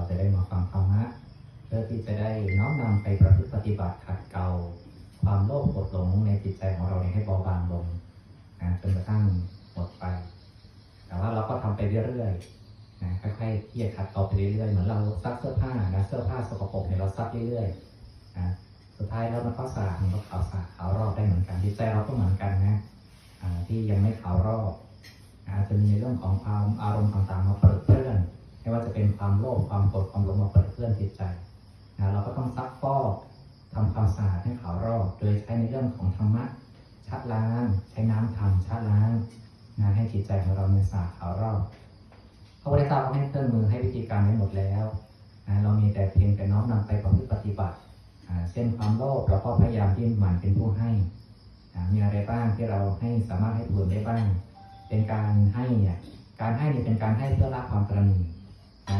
เราจะได้มาฟังธรรมะเพื่อที่จะได้น้อมนำไปประพฤติปฏิบัติขัดเกลาความโลภโกดหลงในจิตใจของเราเนี่ยให้เบาบางลงนะจนกระทั่งหมดไป แต่ว่าเราก็ทำไปเรื่อยๆนะค่อยๆที่จะขัดเกลาไปเรื่อยๆเหมือนเราซักเสื้อผ้านะเสื้อผ้าสกปรกเนี่ยเราซักเรื่อยๆนะสุดท้ายแล้วมันก็สะอาดมันก็ขาวสะอาดขาวรอบได้เหมือนกันจิตใจเราก็เหมือนกันนะที่ยังไม่ขาวรอบอาจจะมีเรื่องของความอารมณ์ต่างๆมาเปิดเปื้อน ไม่ว่าจะเป็นความโลภความโกรธความหลงมาเปิดเปื้อนจิตใจนะเราก็ต้องซักฟอกทำความสะอาดให้ขาวรอบโดยใช้ในเรื่องของธรรมะชัดล้าง ใช้น้ำทำชัดล้างนะให้จิตใจของเราเนี่ยสะอาดขาวรอบพระพุทธเจ้าก็ให้เครื่องมือให้วิธีการไว้หมดแล้วนะเรามีแต่เพียงแต่น้อมนำไปประพฤติปฏิบัติเช่นความโลภเราก็พยายามที่หมั่นเป็นผู้ให้นะมีอะไรบ้างที่เราให้สามารถให้ผลได้บ้าง เป็นการให้เนี่ยการให้เนี่ยเป็นการให้เพื่อละความตระหนี่นะ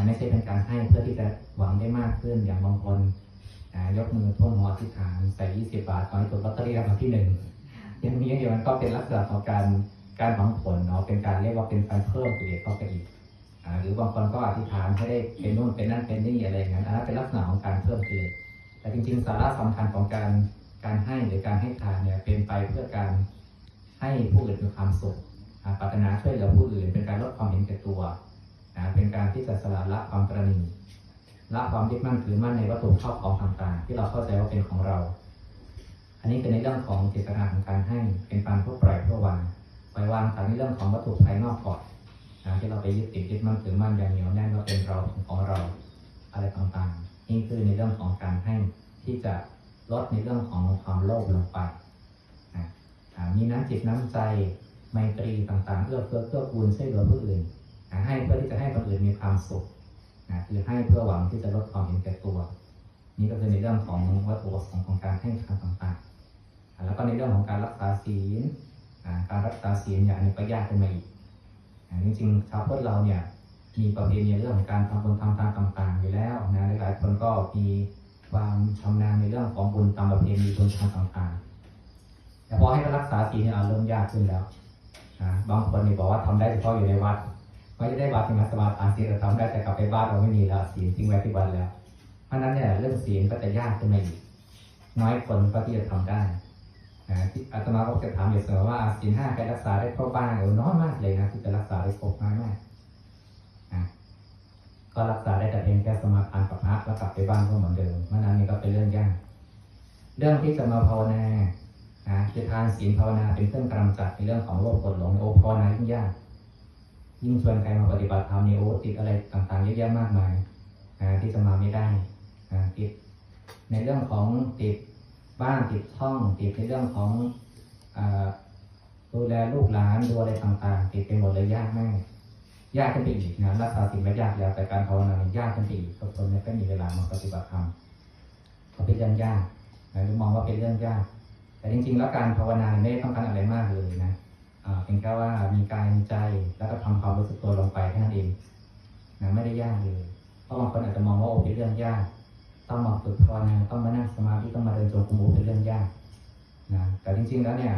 ไม่ใช่เป็นการให้เพื่อที่จะหวังได้มากขึ้นอย่างบางคนยกมือท่วมหัวอธิษฐานใส่ 20 บาทขอให้ถูกลอตเตอรี่รางวัลที่หนึ่งอย่างนี้เดียวมันก็เป็นลักษณะของการการหวังผลเนาะเป็นการเรียกว่าเป็นการเพิ่มกิเลสเข้าไปอีกอ่าหรือบางคนก็อธิษฐานให้ได้เป็นนู่นเป็นนั่นเป็นนี่อะไรอย่างนั้นอันนั้นเป็นลักษณะของการเพิ่มกิเลสแต่จริง ๆ สาระสำคัญของการการให้หรือการให้ทานเนี่ยเป็นไปเพื่อการให้ผู้อื่นมีความสุขปรารถนาช่วยเหลือผู้อื่นเป็นการลด อ่าเป็นการที่จะสละละความตระหนี่ละความยึดมั่นถือมั่นในวัตถุเข้าของต่างๆ ที่เราเข้าใจว่าเป็นของเรา อันนี้เป็นในเรื่องของเจตนาของการให้เป็นการเพื่อปล่อยเพื่อวางปล่อยวางจากในเรื่องของวัตถุภายนอกก่อนนะที่เราไปยึดติดยึดมั่นถือมั่นอย่างเหนียวแน่นว่าเป็นเราของเราอะไรต่างๆนี่คือในเรื่องของการให้ที่จะลดในเรื่องของความโลภลงไปนะมีน้ำจิตน้ำใจไมตรีต่างๆเอื้อเฟื้อเกื้อกูลช่วยเหลือผู้อื่น ให้เพื่อที่จะให้คนอื่นมีความสุขนะคือให้เพื่อหวังที่จะลดความเห็นแก่ตัว นี่ก็คือในเรื่องของวัตถุประสงค์ของการให้ทานต่างๆ แล้วก็ในเรื่องของการรักษาศีลการรักษาศีลอย่างนี้ก็ยากขึ้นมาอีกอ่จริงๆชาวพุทธเราเนี่ยมีประเพณีเรื่องของการทำบุญทำทานต่างๆ อยู่แล้วนะหลายๆคนก็มีความชำนาญในเรื่องของบุญตามประเพณีบุญทานต่างๆแต่พอให้รักษาศีลเนี่ยเริ่มยากขึ้นแล้วนะบางคนนี่บอกว่าทำได้เฉพาะอยู่ในวัด ไม่ได้วัดที่มาสมาทานศีลเราทำได้แต่กลับไปบ้านเราไม่มีแล้วศีลทิ้งไว้ที่วัดแล้ว เพราะนั้นเนี่ยเรื่องศีลก็จะยากขึ้นมาอีกน้อยคนก็ที่จะทำได้ที่อาตมาก็จะถามอยู่เสมอว่าศีลห้าใครรักษาได้ครบบ้างเออน้อยมากเลยนะที่จะรักษาได้ครบน้อยมากนะก็รักษาได้แต่เพียงแค่สมาทานกับพระแล้วกลับไปบ้านก็เหมือนเดิมเพราะนั้นนี่ก็เป็นเรื่องยากเรื่องที่จะมาภาวนานะคือทานศีลภาวนาเป็นเครื่องกำจัดในเรื่องของโลภกดหลงโอภาวนายิ่งยาก ยิ่งชวนใครมาปฏิบัติธรรมเนี่ยโอ้ติดอะไรต่างๆเยอะแยะมากมายที่จะมาไม่ได้ติดในเรื่องของติดบ้านติดช่อง ติดในเรื่องของดูแลลูกหลานดูอะไรต่างๆ ติดไปหมดเลยยากมากยากขึ้นไปอีกนะรักษาสิ่งไม่ยากแล้วแต่การภาวนามันยากขึ้นไปอีกคนไม่ค่อยมีเวลามาปฏิบัติธรรมก็เป็นเรื่องยากนะมองว่าเป็นเรื่องยาก แต่จริงๆ แล้วการภาวนาไม่ได้ต้องการอะไรมากเลยนะ เพียงแค่ว่ามีกายมีใจแล้วก็ทำความรู้สึกตัวลงไปแค่นั้นเองนะไม่ได้ยากเลยเพราะบางคนอาจจะมองว่าโอ้เป็นเรื่องยาก ต้องมาฝึกภาวนาต้องมานั่งสมาธิต้องมาเดินจงกรมเป็นเรื่องยากนะแต่จริงๆแล้วเนี่ย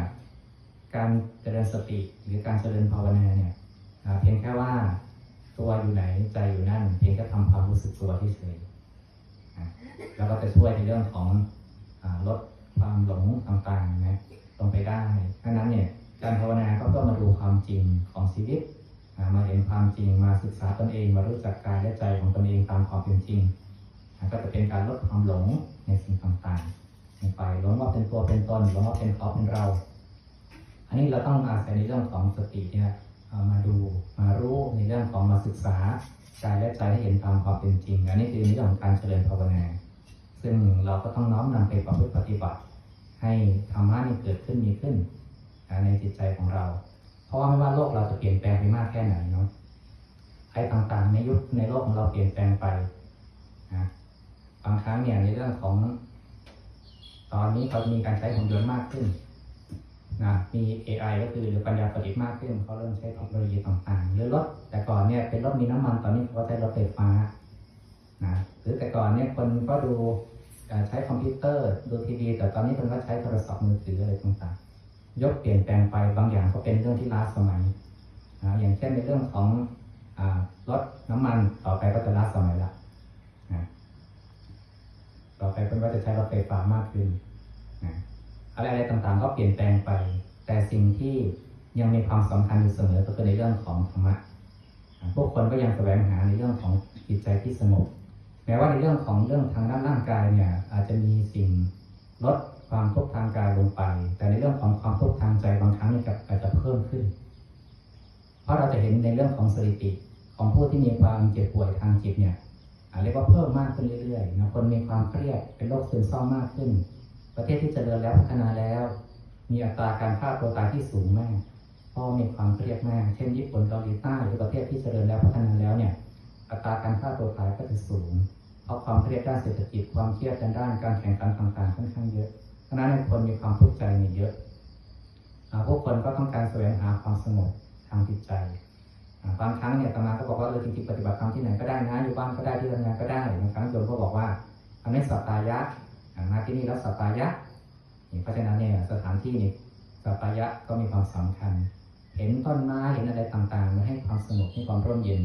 การเจริญสติหรือการเจริญภาวนาเนี่ยเพียงแค่ว่าตัวอยู่ไหนใจอยู่นั่น เพียงแค่ทำความรู้สึกตัวที่เฉยนะแล้วก็จะช่วยในเรื่องของอลดความหลงต่างๆนะลงไปได้ดังนั้นเนี่ย การภาวนาก็เพื่อมาดูความจริงของชีวิต มาเห็นความจริงมาศึกษาตนเอง มารู้จักกายและใจของตนเองตามความเป็นจริง ก็จะเป็นการลดความหลงในสิ่งต่างๆลงไปหลงว่าเป็นตัวเป็นตนหลงว่าเป็นเขาเป็นเรา อันนี้เราต้องอาศัยในเรื่องของสติเนี่ยมาดูมารู้ในเรื่องของมาศึกษากายและใจให้เห็นตามความเป็นจริง อันนี้คือในเรื่องของการเจริญภาวนา ซึ่งเราก็ต้องน้อมนำไปประพฤติปฏิบัติ ให้ธรรมะนี่เกิดขึ้นมีขึ้น ในจิตใจของเรา เพราะว่าไม่ว่าโลกเราจะเปลี่ยนแปลงไปมากแค่ไหนเนาะไอ้ต่างๆในยุคในโลกของเราเปลี่ยนแปลงไปนะบางครั้งเนี่ยในเรื่องของ ตอนนี้เขามีการใช้หุ่นยนต์มากขึ้นนะมี AI ก็คือหรือปัญญาประดิษฐ์มากขึ้นเขาเริ่มใช้เทคโนโลยีต่างๆหรือรถแต่ก่อนเนี่ยเป็นรถมีน้ำมันตอนนี้เขาใช้รถไฟฟ้านะหรือแต่ก่อนเนี่ยคนก็ดูใช้คอมพิวเตอร์ดูทีวีแต่ตอนนี้คนก็ใช้โทรศัพท์มือถืออะไรต่างๆ ยกเปลี่ยนแปลงไปบางอย่างก็เป็นเรื่องที่ล้าสมัยนะอย่างเช่นในเรื่องของรถน้ำมันต่อไปก็จะล้าสมัยละต่อไปเป็นว่าจะใช้รถไฟฟ้ามากขึ้นนะอะไรอะไรต่างๆ ก็เปลี่ยนแปลงไป แต่สิ่งที่ยังมีความสำคัญอยู่เสมอก็คือในเรื่องของธรรมะพวกคนก็ยังแสวงหาในเรื่องของจิตใจที่สงบแม้ว่าในเรื่องของเรื่องทางด้านร่างกายเนี่ยอาจจะมีสิ่งลด ความทุกข์ทางกายลงไป แต่ในเรื่องของความทุกข์ทางใจบางครั้งนี่อาจจะเพิ่มขึ้น เพราะเราจะเห็นในเรื่องของสถิติของผู้ที่มีความเจ็บป่วยทางจิตเนี่ยเรียกว่าเพิ่มมากขึ้นเรื่อยๆนะคนมีความเครียดเป็นโรคซึมเศร้ามากขึ้น ประเทศที่เจริญแล้วพัฒนาแล้ว มีอัตราการฆ่าตัวตายที่สูงมากเพราะมีความเครียดมาก เช่นญี่ปุ่นเกาหลีใต้หรือประเทศที่เจริญแล้วพัฒนาแล้วเนี่ย อัตราการฆ่าตัวตายก็จะสูง เพราะความเครียดด้านเศรษฐกิจความเครียดด้านการแข่งขันต่างๆค่อนข้างเยอะ นั้นคนมีความทุกข์ใจมีเยอะพวกคนก็ต้องการแสวงหาความสงบทางจิตใจบางครั้งเนี่ยตมาก็บอกว่าเออจริงๆปฏิบัติธรรมที่ไหนก็ได้นะอยู่บ้านก็ได้ที่ทำงานก็ได้บางครั้งโยมก็บอกว่าอันนี้สัตายะอ่ามาที่นี่แล้วสัตยะเพราะฉะนั้นเนี่ยสถานที่นี่สัตยะก็มีความสำคัญ เห็นต้นไม้เห็นอะไรต่างๆมันให้ความสงบให้ความร่มเย็น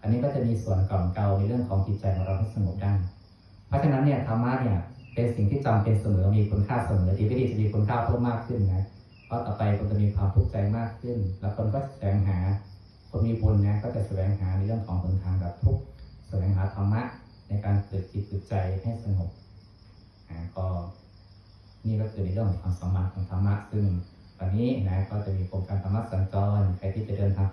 อันนี้ก็จะมีส่วนกล่อมเกลาในเรื่องของจิตใจของเราให้สงบได้ เพราะฉะนั้นเนี่ยธรรมะเนี่ย เป็นสิ่งที่จำเป็นเสมอมีคุณค่าเสมอที่ไม่ดีจะมีคุณค่าเพิ่มมากขึ้นนะเพราะต่อไปคนจะมีความทุกข์ใจมากขึ้น แล้วคนก็แสวงหา คนมีบุญนะก็จะแสวงหาในเรื่องของหนทางดับทุกข์แสวงหาธรรมะในการฝึกจิตฝึกใจให้สงบอ่าก็นี่ก็คือในเรื่องของความสมมาของธรรมะซึ่งวันนี้นะก็จะมีโครงการธรรมะสัญจรใครที่จะเดินทางไป